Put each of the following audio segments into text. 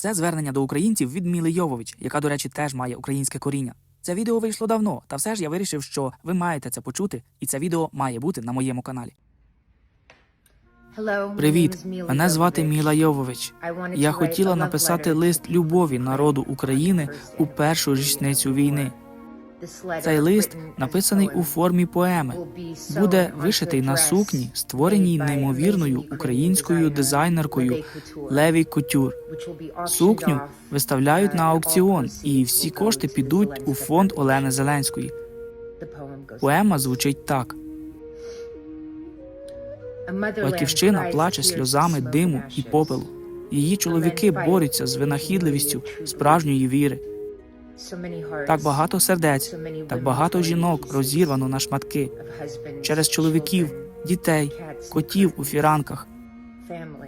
Це звернення до українців від Міли Йовович, яка, до речі, теж має українське коріння. Це відео вийшло давно, та все ж я вирішив, що ви маєте це почути, і це відео має бути на моєму каналі. Привіт, мене звати Міла Йовович. Я хотіла написати лист любові народу України у першу річницю війни. Цей лист написаний у формі поеми. Буде вишитий на сукні, створеній неймовірною українською дизайнеркою Леві Кутюр. Сукню виставляють на аукціон, і всі кошти підуть у фонд Олени Зеленської. Поема звучить так: Батьківщина плаче сльозами диму і попелу. Її чоловіки борються з винахідливістю справжньої віри. Так багато сердець, так багато жінок розірвано на шматки через чоловіків, дітей, котів у фіранках,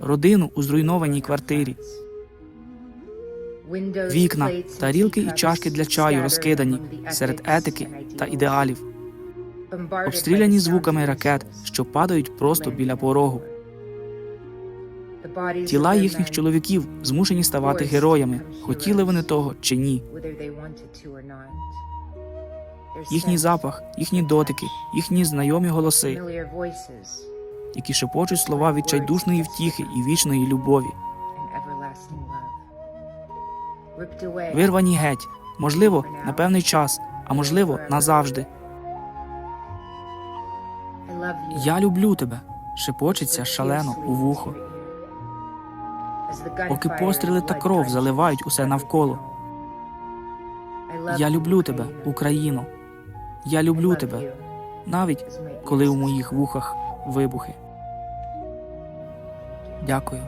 родину у зруйнованій квартирі, вікна, тарілки і чашки для чаю розкидані серед етики та ідеалів, обстріляні звуками ракет, що падають просто біля порогу. Тіла їхніх чоловіків змушені ставати героями, хотіли вони того чи ні. Їхній запах, їхні дотики, їхні знайомі голоси, які шепочуть слова відчайдушної втіхи і вічної любові, вирвані геть, можливо, на певний час, а можливо, назавжди. Я люблю тебе, шепочеться шалено у вухо, поки постріли та кров заливають усе навколо. Я люблю тебе, Україно. Я люблю тебе, навіть коли у моїх вухах вибухи. Дякую.